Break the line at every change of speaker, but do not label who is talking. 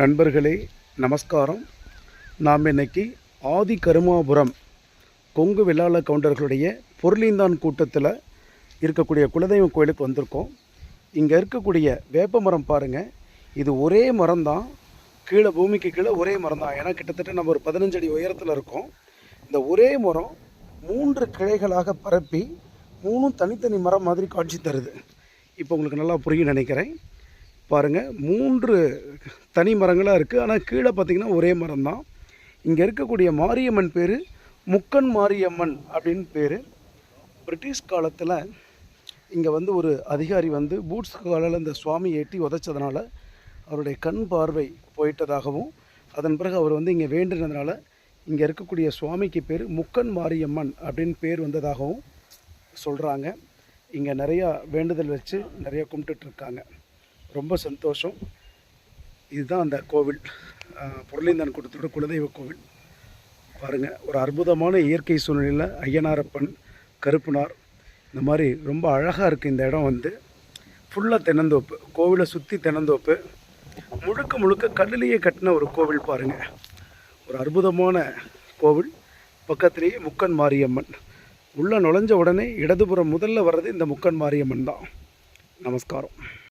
நண்பர்களே நமஸ்காரம். நாம் இன்னைக்கு ஆதி கருமாபுரம் கொங்கு வெள்ளாள கவுண்டர்களுடைய பொருளீந்தான் கூட்டத்தில் இருக்கக்கூடிய குலதெய்வம் கோயிலுக்கு வந்திருக்கோம். இங்கே இருக்கக்கூடிய வேப்ப மரம் பாருங்கள் இது ஒரே மரம் தான் கீழே பூமிக்கு கீழே ஒரே மரம் தான் ஏன்னா கிட்டத்தட்ட நம்ம ஒரு பதினஞ்சு அடி உயரத்தில் இருக்கோம். இந்த ஒரே மரம் மூன்று கிளைகளாக பரப்பி மூணும் தனித்தனி மரம் மாதிரி காட்சி தருது. இப்போ உங்களுக்கு நல்லா புரியும் நினைக்கிறேன். பாருங்கள் மூன்று தனி மரங்களாக இருக்குது ஆனால் கீழே பார்த்தீங்கன்னா ஒரே மரம் தான் இங்கே இருக்கக்கூடிய மாரியம்மன் பேர் முக்கன் மாரியம்மன் அப்படின்னு பேர். பிரிட்டிஷ் காலத்தில் இங்கே வந்து ஒரு அதிகாரி வந்து பூட்ஸ் காலில் இந்த சுவாமி ஏட்டி உதைச்சதுனால அவருடைய கண் பார்வை போயிட்டதாகவும் அதன் பிறகு அவர் வந்து இங்கே வேண்டினதுனால இங்கே இருக்கக்கூடிய சுவாமிக்கு பேர் முக்கன் மாரியம்மன் அப்படின்னு பேர் வந்ததாகவும் சொல்கிறாங்க இங்கே நிறையா வேண்டுதல் வச்சு நிறையா கும்பிட்டுட்ருக்காங்க ரொம்ப சந்தோஷம். இதுதான் அந்த கோவில். பொருளிந்தன் பொருளீந்தான் கூட்டத்தோட குலதெய்வ கோவில். பாருங்கள் ஒரு அற்புதமான இயற்கை சூழ்நிலையில் ஐயனாரப்பன் கருப்புனார் இந்த மாதிரி ரொம்ப அழகாக இருக்குது இந்த இடம் வந்து. ஃபுல்லாக தென்னந்தோப்பு கோவிலை சுற்றி தென்னந்தோப்பு. முழுக்க முழுக்க கல்லிலேயே கட்டின ஒரு கோவில் பாருங்கள் ஒரு அற்புதமான கோவில். பக்கத்திலேயே முக்கன் மாரியம்மன். உள்ளே நுழைஞ்ச உடனே இடதுபுறம் முதல்ல வர்றது இந்த முக்கன் மாரியம்மன் தான். நமஸ்காரம்.